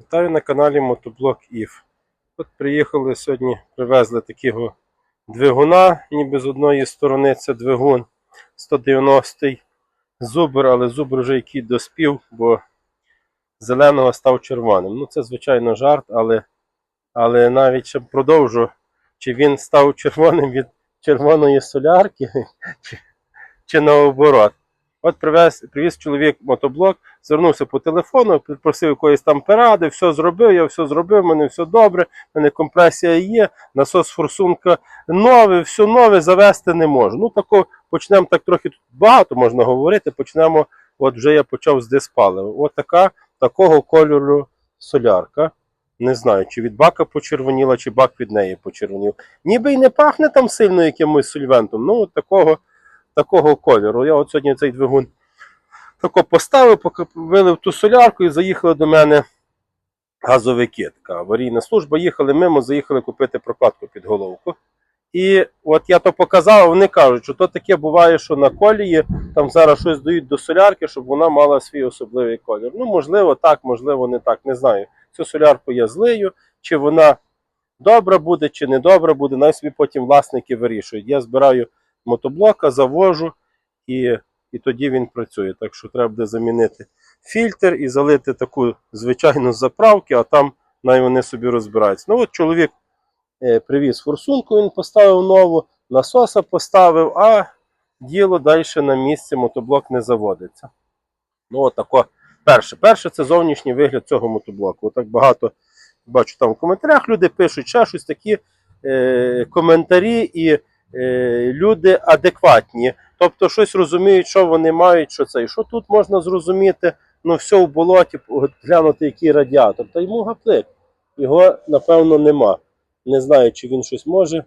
Вітаю на каналі Мотоблок ІФ. От приїхали сьогодні, привезли такого двигуна, ніби з одної сторони це двигун 190-й зубр, але зубр вже який доспів, бо зеленого став червоним. Ну це звичайно жарт, але, але навіть ще продовжу, чи він став червоним від червоної солярки, чи, чи наоборот. От привез, привіз чоловік мотоблок, звернувся по телефону, попросив якоїсь там поради, все зробив, я все зробив, в мене все добре, в мене компресія є, насос форсунка новий, все нове, завести не можу. Ну, тако почнемо так трохи тут багато можна говорити. Почнемо, от вже я почав з диспалива. От така, такого кольору солярка. Не знаю, чи від бака почервоніла, чи бак від неї почервонів. Ніби й не пахне там сильно якимось сольвентом. Ну, от такого, такого кольору. Я от сьогодні цей двигун тако поставив, поки вилив ту солярку і заїхали до мене газовики. Така аварійна служба. Їхали мимо, заїхали купити прокладку під головку. І от я то показав, вони кажуть, що то таке буває, що на колії там зараз щось дають до солярки, щоб вона мала свій особливий колір. Ну, можливо, так, можливо, не так. Не знаю. Цю солярку я злию, чи вона добра буде, чи не добра буде. Най собі потім власники вирішують. Я збираю мотоблока, завожу і, і тоді він працює. Так що треба буде замінити фільтр і залити таку звичайну заправки, а там най вони собі розбираються. Ну от чоловік е, привіз форсунку, він поставив нову, насоса поставив, а діло далі на місці, мотоблок не заводиться. Ну, от тако. Перше. Перше це зовнішній вигляд цього мотоблоку. Отак багато бачу там в коментарях люди пишуть ще щось такі е, коментарі і люди адекватні. Тобто щось розуміють, що вони мають, що це. І що тут можна зрозуміти, ну все в болоті, глянути, який радіатор. Та йому гаплик. Його, напевно, нема. Не знаю, чи він щось може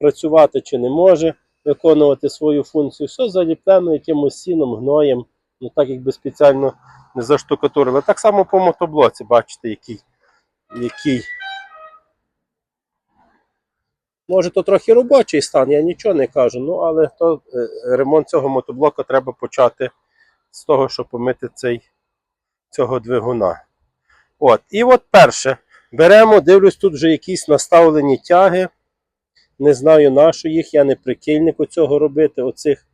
працювати, чи не може виконувати свою функцію. Все заліплено якимось сіном, гноєм, ну так якби спеціально не заштукатурили. Так само по мотоблоці, бачите, який. який. Може, то трохи робочий стан, я нічого не кажу, ну але то, е, ремонт цього мотоблока треба почати з того, щоб помити цей, цього двигуна. От. І от перше. Беремо, дивлюсь, тут вже якісь наставлені тяги. Не знаю, на що їх, я не прикільник у цього робити. Оцих,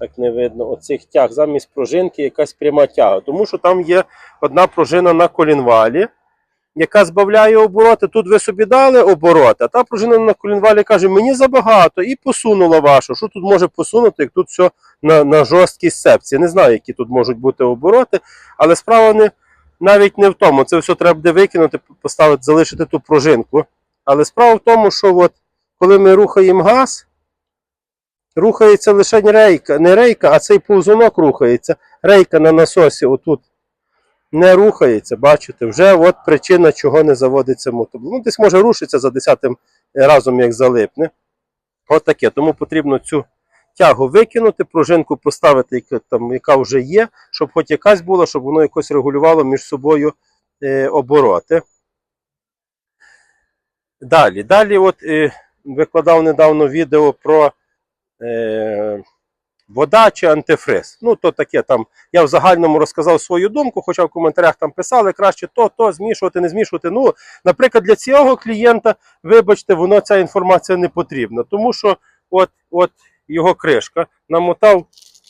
так не видно, оцих тяг. Замість пружинки якась пряма тяга. Тому що там є одна пружина на колінвалі, яка збавляє обороти. Тут ви собі дали обороти, а та пружина на колінвалі каже, мені забагато, і посунула вашу. Що тут може посунути, як тут все на, на жорсткій сепці. Не знаю, які тут можуть бути обороти, але справа не, навіть не в тому. Це все треба буде викинути, поставити, залишити ту пружинку. Але справа в тому, що от, коли ми рухаємо газ, рухається лише рейка, не рейка, а цей повзунок рухається. Рейка на насосі отут не рухається, бачите, вже от причина, чого не заводиться мотоблок. Ну, десь може рушиться за десятим разом, як залипне. От таке. Тому потрібно цю тягу викинути, пружинку поставити, яка, там, яка вже є, щоб хоч якась була, щоб воно якось регулювало між собою е, обороти. Далі. Далі, от е, викладав недавно відео про е, вода чи антифриз. Ну, то таке там. Я в загальному розказав свою думку, хоча в коментарях там писали, краще то, то змішувати, не змішувати. Ну, наприклад, для цього клієнта, вибачте, воно ця інформація не потрібна. Тому що от, от його кришка намотав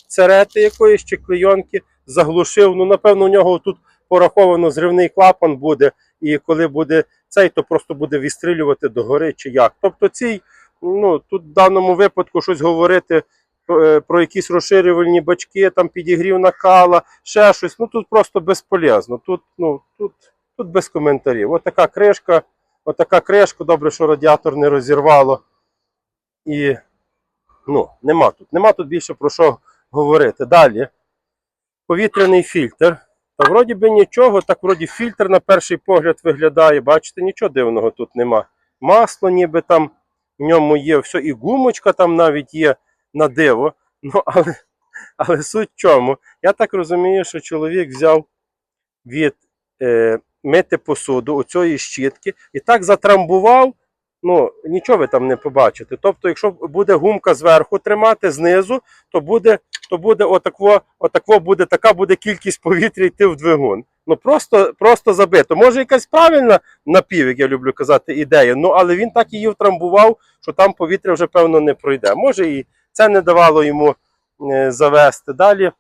церети якоїсь чи клейонки, заглушив. Ну, напевно, у нього тут пораховано зривний клапан буде, і коли буде цей, то просто буде відстрілювати догори чи як. Тобто цій, ну, тут в даному випадку щось говорити про якісь розширювальні бачки, там підігрів накала, ще щось. Ну тут просто безполезно. Тут, ну, тут, тут без коментарів. От така кришка, от така кришка, добре, що радіатор не розірвало. І ну, нема тут. Нема тут більше про що говорити. Далі. Повітряний фільтр. Та вроді би нічого, так вроді фільтр на перший погляд виглядає. Бачите, нічого дивного тут нема. Масло ніби там в ньому є, все, і гумочка там навіть є на диво. Ну, але, але суть в чому? Я так розумію, що чоловік взяв від е, мити посуду оцієї щітки і так затрамбував, ну, нічого ви там не побачите. Тобто, якщо буде гумка зверху тримати, знизу, то буде, то буде отакво, отакво буде, така буде кількість повітря йти в двигун. Ну просто, просто забито. Може, якась правильна напів, як я люблю казати, ідея. Ну але він так її втрамбував, що там повітря вже певно не пройде. Може, і це не давало йому е, завести. Далі,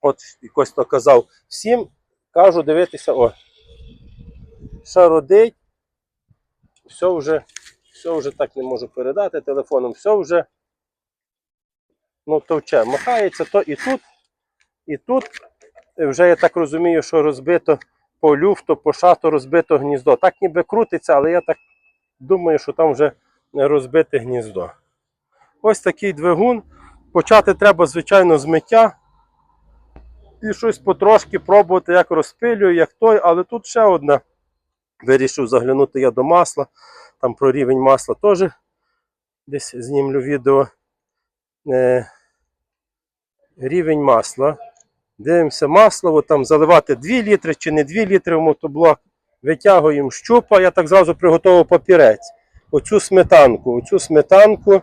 от якось то казав, всім кажу дивитися, о, що родить, все вже, все вже так не можу передати телефоном, все вже ну, товче, махається то і тут, і тут. Вже я так розумію, що розбито по люфту, по шату розбито гніздо. Так ніби крутиться, але я так думаю, що там вже розбите гніздо. Ось такий двигун. Почати треба, звичайно, з миття. І щось потрошки пробувати, як розпилюю, як той, але тут ще одне. Вирішив заглянути я до масла. Там про рівень масла теж десь знімлю відео. Е, рівень масла. Дивимося масло, от там заливати 2 літри чи не 2 літри в мотоблок. Витягуємо щупа, я так зразу приготував папірець. Оцю сметанку, оцю сметанку.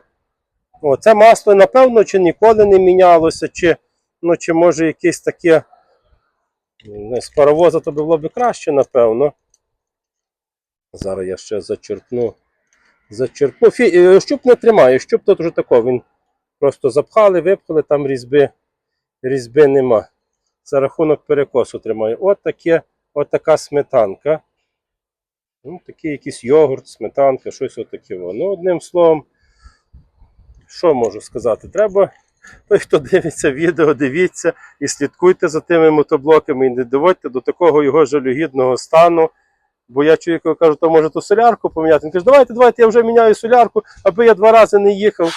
О, це масло, напевно, чи ніколи не мінялося, чи, ну, чи може якесь таке. З паровоза то було б краще, напевно. Зараз я ще зачерпну. Зачерпну. Фі... е, Щуп не тримає, щуп тут вже тако. Він просто запхали, випхали, там різьби, різьби нема. За рахунок перекосу тримає. От, таке, от така сметанка. Ну, такий якийсь йогурт, сметанка, щось отаке. Ну, одним словом, що можу сказати? Треба, той, хто дивиться відео, дивіться і слідкуйте за тими мотоблоками і не доводьте до такого його жалюгідного стану. Бо я чоловіку кажу, то може ту солярку поміняти. Він каже, давайте, давайте, я вже міняю солярку, аби я два рази не їхав.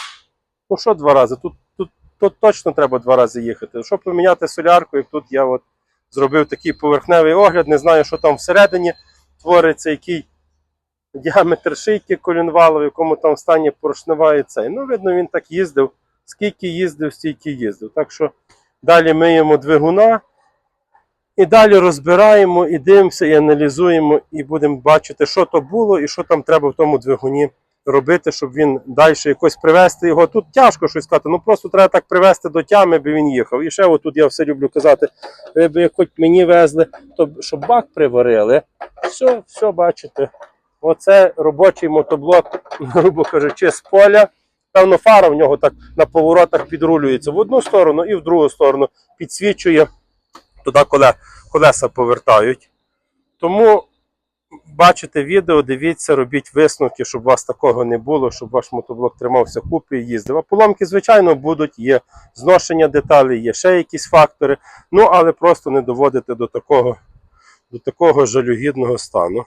Ну що два рази? Тут, тут, тут точно треба два рази їхати. Щоб поміняти солярку, як тут я от зробив такий поверхневий огляд, не знаю, що там всередині твориться, який діаметр шийки колінвалу, в якому там стані поршнева цей. Ну, видно, він так їздив. Скільки їздив, стільки їздив. Так що далі миємо двигуна. І далі розбираємо, і дивимося, і аналізуємо, і будемо бачити, що то було і що там треба в тому двигуні робити, щоб він далі якось привести його. Тут тяжко щось сказати, ну просто треба так привести до тями, аби він їхав. І ще отут я все люблю казати, ви б хоч мені везли, то щоб бак приварили. Все, все бачите. Оце робочий мотоблок, грубо кажучи, з поля. Певно, фара в нього так на поворотах підрулюється в одну сторону і в другу сторону підсвічує туди, коли колеса повертають. Тому бачите відео, дивіться, робіть висновки, щоб у вас такого не було, щоб ваш мотоблок тримався купи і їздив. А поломки, звичайно, будуть, є зношення деталей, є ще якісь фактори. Ну, але просто не доводити до такого, до такого жалюгідного стану.